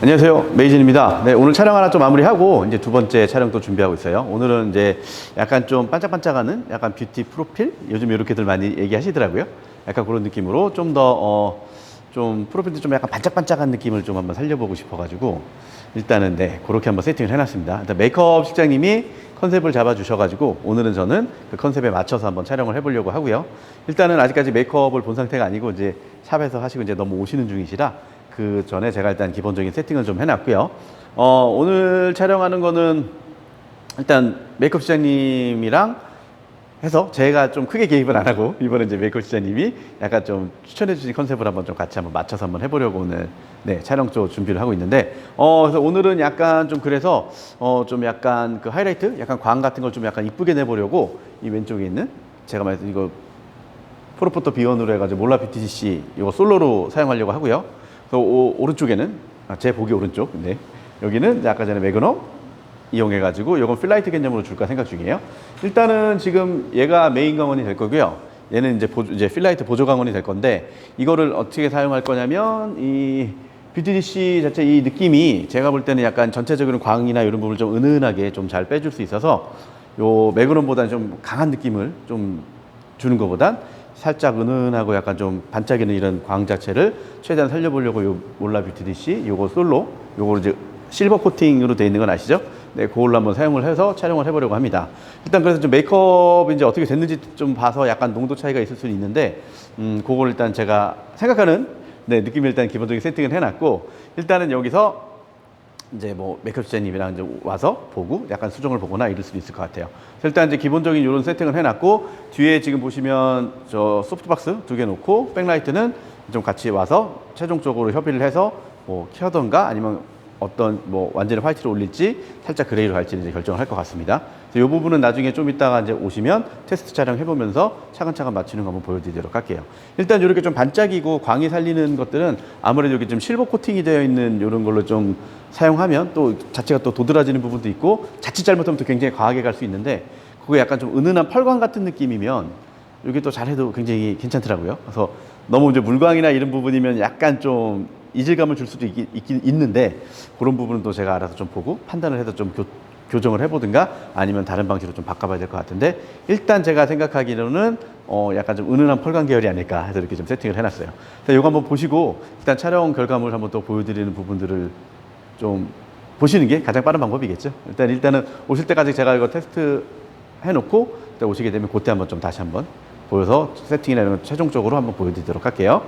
안녕하세요. 메이진입니다. 네, 오늘 촬영 하나 좀 마무리하고 이제 두 번째 촬영 또 준비하고 있어요. 오늘은 이제 약간 좀 반짝반짝하는 약간 뷰티 프로필? 요즘 이렇게들 많이 얘기하시더라고요. 약간 그런 느낌으로 좀 더, 어, 좀 프로필도 좀 약간 반짝반짝한 느낌을 좀 한번 살려보고 싶어가지고 일단은 네, 그렇게 한번 세팅을 해놨습니다. 일단 메이크업 실장님이 컨셉을 잡아주셔가지고 오늘은 저는 그 컨셉에 맞춰서 한번 촬영을 해보려고 하고요. 일단은 아직까지 메이크업을 본 상태가 아니고 이제 샵에서 하시고 이제 너무 오시는 중이시라 그 전에 제가 일단 기본적인 세팅을 좀 해놨고요. 어, 오늘 촬영하는 거는 일단 메이크업 시장님이랑 해서 제가 좀 크게 개입을 안 하고 이번에 이제 메이크업 시장님이 약간 좀 추천해 주신 컨셉을 한번 좀 같이 한번 맞춰서 한번 해보려고 오늘 네 촬영 쪽 준비를 하고 있는데 어 그래서 오늘은 약간 좀 그래서 어 좀 약간 그 하이라이트 약간 광 같은 걸 좀 약간 이쁘게 내보려고 이 왼쪽에 있는 제가 말했던 이거 프로포터 비원으로 해가지고 몰라 BTC 이거 솔로로 사용하려고 하고요. 그래서 오, 오른쪽에는 아, 제 보기 오른쪽, 네 여기는 아까 전에 매그넘 이용해 가지고 이건 필라이트 개념으로 줄까 생각 중이에요. 일단은 지금 얘가 메인 강원이 될 거고요. 얘는 이제 보조, 이제 필라이트 보조 강원이 될 건데 이거를 어떻게 사용할 거냐면 이 BTDC 자체 이 느낌이 제가 볼 때는 약간 전체적인 광이나 이런 부분을 좀 은은하게 좀 잘 빼줄 수 있어서 요 매그넘보다는 좀 강한 느낌을 좀 주는 것보단 살짝 은은하고 약간 좀 반짝이는 이런 광 자체를 최대한 살려보려고 요 몰라 뷰티 디시 요거 솔로 요거 이제 실버 코팅으로 되어 있는 건 아시죠? 네, 그걸로 한번 사용을 해서 촬영을 해보려고 합니다. 일단 그래서 좀 메이크업이 이제 어떻게 됐는지 좀 봐서 약간 농도 차이가 있을 수는 있는데, 음, 그걸 일단 제가 생각하는 네, 느낌을 일단 기본적인 세팅을 해놨고, 일단은 여기서 이제 뭐 디자이너님이랑 이제 와서 보고 약간 수정을 보거나 이럴 수도 있을 것 같아요. 일단 이제 기본적인 이런 세팅을 해놨고 뒤에 지금 보시면 저 소프트박스 두 개 놓고 백라이트는 좀 같이 와서 최종적으로 협의를 해서 뭐 켜던가 아니면 어떤 뭐 완전히 화이트로 올릴지 살짝 그레이로 갈지 이제 결정을 할 것 같습니다. 이 부분은 나중에 좀 이따가 이제 오시면 테스트 촬영 해보면서 차근차근 맞추는 거 한번 보여드리도록 할게요. 일단 이렇게 좀 반짝이고 광이 살리는 것들은 아무래도 이렇게 좀 실버 코팅이 되어 있는 이런 걸로 좀 사용하면 또 자체가 또 도드라지는 부분도 있고 자칫 잘못하면 또 굉장히 과하게 갈 수 있는데 그거 약간 좀 은은한 펄광 같은 느낌이면 이게 또 잘해도 굉장히 괜찮더라고요. 그래서 너무 이제 물광이나 이런 부분이면 약간 좀 이질감을 줄 수도 있긴 있는데 그런 부분은 또 제가 알아서 좀 보고 판단을 해서 좀 교, 교정을 해보든가 아니면 다른 방식으로 좀 바꿔봐야 될 것 같은데 일단 제가 생각하기로는 어 약간 좀 은은한 펄광 계열이 아닐까 해서 이렇게 좀 세팅을 해놨어요. 그래서 이거 한번 보시고 일단 촬영 결과물 한번 또 보여드리는 부분들을 좀 보시는 게 가장 빠른 방법이겠죠. 일단 일단은 오실 때까지 제가 이거 테스트 해놓고 오시게 되면 그때 한번 좀 다시 한번 보여서 세팅이나 이런 거 최종적으로 한번 보여드리도록 할게요.